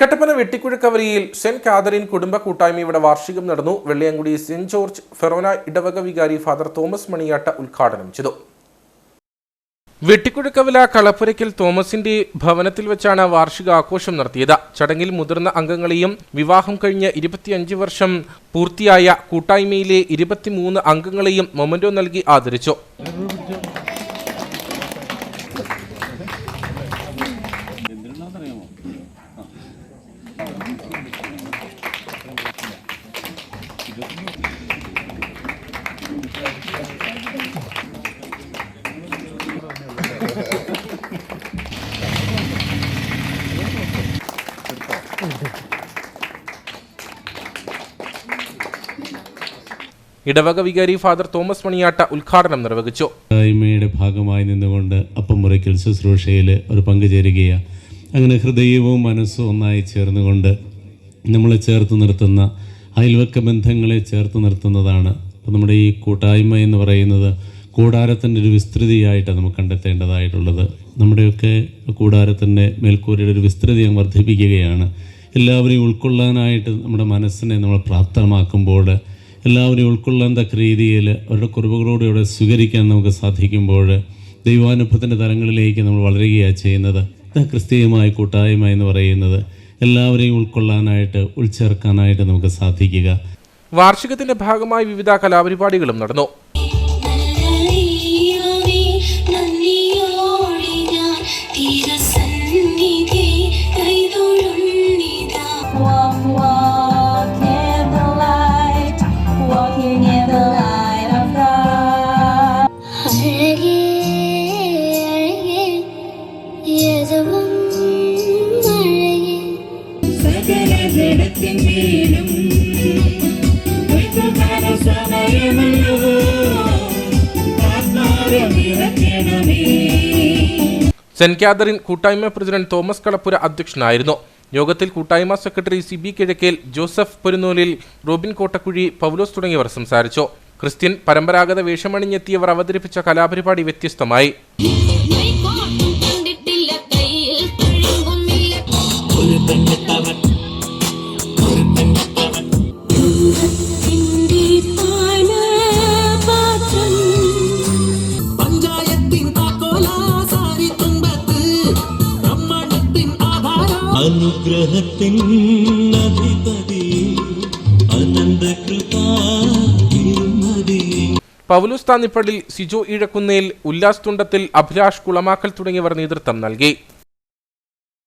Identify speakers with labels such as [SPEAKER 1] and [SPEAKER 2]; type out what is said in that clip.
[SPEAKER 1] Kattappana വെട്ടിക്കുഴക്കവരിയിൽ saint Catherine കുടുംബ കൂട്ടായ്മയുടെ വാർഷികം നടന്നു. വെള്ളിയാങ്കുടി സെന്റ് ജോർജ് ഫെറോന ഇടവക വികാരി ഫാദർ തോമസ് മണിയാട്ട ഉദ്ഘാടനം ചെയ്തു. വെട്ടിക്കുഴക്കവല കളപ്പുരയ്ക്കൽ തോമസിന്റെ ഭവനത്തിൽ വെച്ചാണ് വാർഷിക ആഘോഷം നടത്തിയത്. ചടങ്ങിൽ മുതിർന്ന അംഗങ്ങളെയും വിവാഹം കഴിഞ്ഞ് ഇരുപത്തിയഞ്ച് വർഷം പൂർത്തിയായ കൂട്ടായ്മയിലെ ഇരുപത്തിമൂന്ന് അംഗങ്ങളെയും മൊമന്റോ നൽകി ആദരിച്ചു. ഇടവക വികാരി ഫാദർ തോമസ് മണിയാട്ട ഉദ്ഘാടനം നിർവഹിച്ചു.
[SPEAKER 2] കൂട്ടായ്മയുടെ ഭാഗമായി നിന്നുകൊണ്ട് അപ്പം മുറയ്ക്കൽ ശുശ്രൂഷയിൽ ഒരു പങ്കുചേരുകയാണ് അങ്ങനെ ഹൃദയവും മനസ്സും ഒന്നായി ചേർന്നുകൊണ്ട് നമ്മളെ ചേർത്ത് നിർത്തുന്ന അയൽവക്ക ബന്ധങ്ങളെ ചേർത്ത് നിർത്തുന്നതാണ്. അപ്പം നമ്മുടെ ഈ കൂട്ടായ്മ എന്ന് പറയുന്നത് കൂടാരത്തിന്റെ ഒരു വിസ്തൃതിയായിട്ടാണ് നമുക്ക് കണ്ടെത്തേണ്ടതായിട്ടുള്ളത്. നമ്മുടെയൊക്കെ കൂടാരത്തിന്റെ മേൽക്കൂരയുടെ ഒരു വിസ്തൃതി വർദ്ധിപ്പിക്കുകയാണ്. എല്ലാവരെയും ഉൾക്കൊള്ളാനായിട്ട് നമ്മുടെ മനസ്സിനെ നമ്മൾ പ്രാപ്തമാക്കുമ്പോൾ എല്ലാവരെയും ഉൾക്കൊള്ളാൻ തക്ക രീതിയിൽ അവരുടെ കുറവുകളോട് ഇവിടെ സ്വീകരിക്കാൻ നമുക്ക് സാധിക്കുമ്പോൾ ദൈവാനുഭവത്തിന്റെ തലങ്ങളിലേക്ക് നമ്മൾ വളരുകയാണ് ചെയ്യുന്നത്. ക്രിസ്തീയമായ കൂട്ടായ്മ എന്ന് പറയുന്നത്. എല്ലാവരെയും ഉൾക്കൊള്ളാനായിട്ട് ഉൾച്ചേർക്കാനായിട്ട് നമുക്ക് സാധിക്കുക.
[SPEAKER 1] വാർഷികത്തിന്റെ ഭാഗമായി വിവിധ കലാപരിപാടികളും നടന്നു.
[SPEAKER 3] നന്ദിയോടെ
[SPEAKER 1] സെന്റ് കാതറിൻ കൂട്ടായ്മ പ്രസിഡന്റ് തോമസ് കളപ്പുര അധ്യക്ഷനായിരുന്നു. യോഗത്തിൽ കൂട്ടായ്മ secretary C B Kizhakkel Joseph Porunnoolil Robin Kottakuzhi Paulose തുടങ്ങിയവർ സംസാരിച്ചു. ക്രിസ്ത്യൻ പരമ്പരാഗത വേഷമണിഞ്ഞെത്തിയവർ അവതരിപ്പിച്ച കലാപരിപാടി വ്യത്യസ്തമായി.
[SPEAKER 3] ഒരു കണ്ടിട്ടില്ല
[SPEAKER 2] അനുഗ്രഹത്തിൻ അധിപതി അനന്ത
[SPEAKER 1] പൗലോസ് താന്നിപ്പള്ളിൽ സിജോ ഈഴക്കുന്നേൽ ഉല്ലാസ് തുണ്ടത്തിൽ അഭിലാഷ് കുളമാക്കൽ തുടങ്ങിയവർ നേതൃത്വം നൽകി.